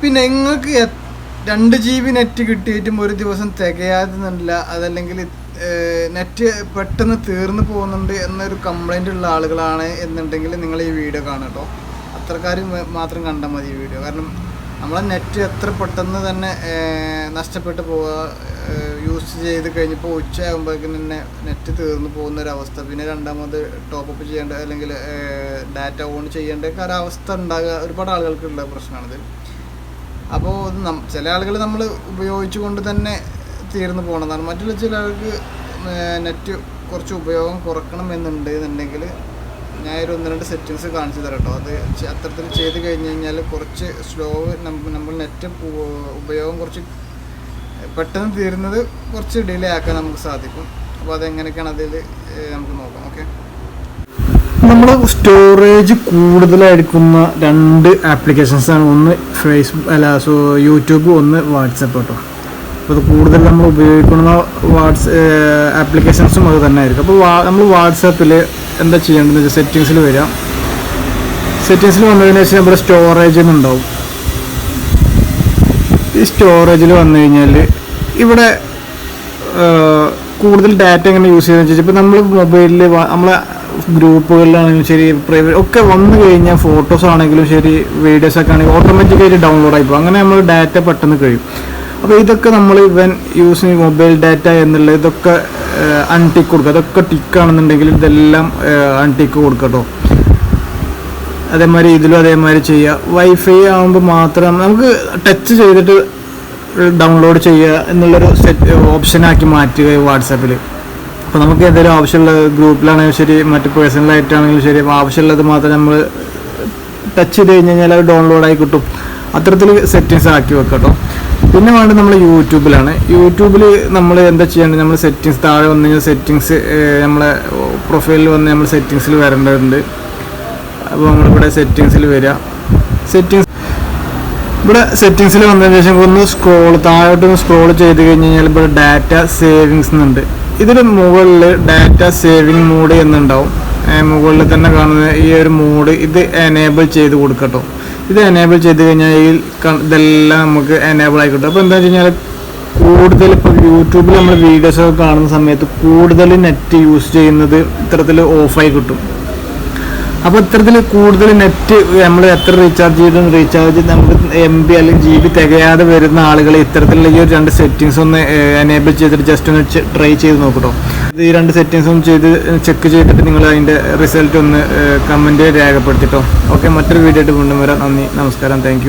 പിന്നെ നിങ്ങൾക്ക് രണ്ട് ജി ബി നെറ്റ് കിട്ടിയിട്ടും ഒരു ദിവസം തികയാതെന്നില്ല അതല്ലെങ്കിൽ നെറ്റ് പെട്ടെന്ന് തീർന്നു പോകുന്നുണ്ട് എന്നൊരു കംപ്ലൈന്റ് ഉള്ള ആളുകളാണ് എന്നുണ്ടെങ്കിൽ നിങ്ങൾ ഈ വീഡിയോ കാണും കേട്ടോ. അത്രക്കാർ മാത്രം കണ്ടാൽ മതി ഈ വീഡിയോ കാരണം നമ്മളെ നെറ്റ് എത്ര പെട്ടെന്ന് തന്നെ നഷ്ടപ്പെട്ടു പോവുക യൂസ് ചെയ്ത് കഴിഞ്ഞപ്പോൾ ഉച്ചയാകുമ്പോഴേക്കും തന്നെ നെറ്റ് തീർന്നു പോകുന്ന ഒരു അവസ്ഥ. പിന്നെ രണ്ടാമത് ടോപ്പപ്പ് ചെയ്യേണ്ട അല്ലെങ്കിൽ ഡാറ്റ ഓൺ ചെയ്യേണ്ട ഒരവസ്ഥ ഉണ്ടാകുക ഒരുപാട് ആളുകൾക്കുള്ള പ്രശ്നമാണിത്. അപ്പോൾ ചില ആളുകൾ നമ്മൾ ഉപയോഗിച്ചുകൊണ്ട് തന്നെ തീർന്നു പോകണതാണ് മറ്റുള്ള ചില ആൾക്ക് നെറ്റ് കുറച്ച് ഉപയോഗം കുറക്കണം എന്നുണ്ട് എന്നുണ്ടെങ്കിൽ ഞാൻ ഒരു ഒന്ന് രണ്ട് സെറ്റിങ്സ് കാണിച്ചു തരാം കേട്ടോ അത് അത്തരത്തിൽ ചെയ്ത് കഴിഞ്ഞ് കഴിഞ്ഞാൽ കുറച്ച് സ്ലോ നമ്മൾ നെറ്റ് ഉപയോഗം കുറച്ച് പെട്ടെന്ന് തീരുന്നത് കുറച്ച് ഡിലേ ആക്കാൻ നമുക്ക് സാധിക്കും. അപ്പോൾ അതെങ്ങനെയൊക്കെയാണ് അതിൽ നമുക്ക് നോക്കാം. ഓക്കെ നമ്മൾ സ്റ്റോറേജ് കൂടുതലായിരിക്കുന്ന രണ്ട് ആപ്ലിക്കേഷൻസ് ആണ്. ഒന്ന് ഫേസ്ബുക്ക് അല്ല സോ യൂട്യൂബ് ഒന്ന് വാട്സപ്പ് കേട്ടോ അപ്പോൾ അത് കൂടുതൽ നമ്മൾ ഉപയോഗിക്കുന്ന വാട്സ് ആപ്ലിക്കേഷൻസും അത് തന്നെ ആയിരിക്കും. അപ്പോൾ നമ്മൾ വാട്സാപ്പിൽ എന്താ ചെയ്യേണ്ടതെന്ന് വെച്ചാൽ സെറ്റിങ്സിൽ വരാം. സെറ്റിങ്സിൽ വന്നതിന് ശേഷം നമ്മുടെ സ്റ്റോറേജ് ഉണ്ടാവും. ഈ സ്റ്റോറേജിൽ വന്നു കഴിഞ്ഞാൽ ഇവിടെ കൂടുതൽ ഡാറ്റ എങ്ങനെ യൂസ് ചെയ്യുന്നത് വെച്ചാൽ ഇപ്പോൾ നമ്മൾ മൊബൈലിൽ നമ്മളെ ഗ്രൂപ്പുകളിലാണെങ്കിലും ശരി പ്രൈവറ്റ് ഒക്കെ വന്നു കഴിഞ്ഞാൽ ഫോട്ടോസ് ആണെങ്കിലും ശരി വീഡിയോസ് ഒക്കെ ആണെങ്കിലും ഓട്ടോമാറ്റിക്കായിട്ട് ഡൗൺലോഡ് ആയി പോകും. അങ്ങനെ നമ്മൾ ഡാറ്റ പെട്ടെന്ന് കഴിയും. അപ്പോൾ ഇതൊക്കെ നമ്മൾ ഇവൻ യൂസ് മൊബൈൽ ഡാറ്റ എന്നുള്ള ഇതൊക്കെ അൺടിക്ക് കൊടുക്കുക. അതൊക്കെ ടിക്ക് ആണെന്നുണ്ടെങ്കിൽ ഇതെല്ലാം അൺടിക്ക് കൊടുക്കുക കേട്ടോ അതേമാതിരി ഇതിലും അതേമാതിരി ചെയ്യുക. വൈഫൈ ആകുമ്പോൾ മാത്രം നമുക്ക് ടച്ച് ചെയ്തിട്ട് ഡൗൺലോഡ് ചെയ്യുക എന്നുള്ളൊരു സെറ്റ് ഓപ്ഷനാക്കി മാറ്റുക വാട്സാപ്പിൽ അപ്പോൾ നമുക്ക് എന്തെങ്കിലും ആവശ്യമുള്ള ഗ്രൂപ്പിലാണെങ്കിലും ശരി മറ്റ് പേഴ്സണലായിട്ടാണെങ്കിലും ശരി അപ്പോൾ ആവശ്യമുള്ളത് മാത്രം നമ്മൾ ടച്ച് ചെയ്ത് കഴിഞ്ഞ് കഴിഞ്ഞാൽ അത് ഡൗൺലോഡായി കിട്ടും. അത്തരത്തിൽ സെറ്റിങ്സ് ആക്കി വെക്കട്ടോ കേട്ടോ പിന്നെ വേണ്ടത് നമ്മൾ യൂട്യൂബിലാണ്. യൂട്യൂബിൽ നമ്മൾ എന്താ ചെയ്യേണ്ടത്? നമ്മൾ സെറ്റിങ്സ് താഴെ വന്നു കഴിഞ്ഞാൽ സെറ്റിങ്സ് നമ്മളെ പ്രൊഫൈലിൽ വന്ന് നമ്മൾ സെറ്റിങ്സിൽ വരേണ്ടതുണ്ട്. അപ്പോൾ നമ്മളിവിടെ സെറ്റിങ്സിൽ വരിക സെറ്റിങ്സ് ഇവിടെ സെറ്റിങ്സിൽ വന്നതിന് ശേഷം ഒന്ന് സ്ക്രോൾ താഴോട്ട് സ്ക്രോൾ ചെയ്ത് കഴിഞ്ഞ് കഴിഞ്ഞാൽ ഇവിടെ ഡാറ്റ സേവിങ്സ് എന്നുണ്ട് ഇതിന് മുകളിൽ ഡാറ്റ സേവിങ് മോഡ് എന്നുണ്ടാവും. മുകളിൽ തന്നെ കാണുന്ന ഈ ഒരു മോഡ് ഇത് എനേബിൾ ചെയ്ത് കൊടുക്കട്ടോ. ഇത് എനേബിൾ ചെയ്ത് കഴിഞ്ഞാൽ ഈ ഇതെല്ലാം നമുക്ക് എനേബിൾ ആയിക്കോട്ടെ. കിട്ടും അപ്പോൾ എന്താ വെച്ച് കഴിഞ്ഞാൽ കൂടുതൽ ഇപ്പോൾ യൂട്യൂബിൽ നമ്മൾ വീഡിയോസ് ഒക്കെ കാണുന്ന സമയത്ത് കൂടുതൽ നെറ്റ് യൂസ് ചെയ്യുന്നത് ഇത്തരത്തിൽ ഓഫായി കിട്ടും. അപ്പോൾ ഇത്തരത്തിൽ കൂടുതൽ നെറ്റ് നമ്മൾ എത്ര റീചാർജ് ചെയ്തും റീചാർജ് നമുക്ക് എം ബി അല്ലെങ്കിൽ ജി ബി തികയാതെ വരുന്ന ആളുകൾ ഇത്തരത്തിലുള്ള ഈ ഒരു രണ്ട് സെറ്റിങ്സ് ഒന്ന് എനേബിൾ ചെയ്തിട്ട് ജസ്റ്റ് ഒന്ന് ട്രൈ ചെയ്ത് നോക്കട്ടോ. ഈ രണ്ട് സെറ്റിങ്സ് ഒന്ന് ചെയ്ത് ചെക്ക് ചെയ്തിട്ട് നിങ്ങൾ അതിന്റെ റിസൾട്ട് ഒന്ന് കമന്റ് രേഖപ്പെടുത്തിട്ടോ. ഓക്കെ മറ്റൊരു വീഡിയോ ആയിട്ട് കൊണ്ടുവരാം നന്ദി നമസ്കാരം. താങ്ക്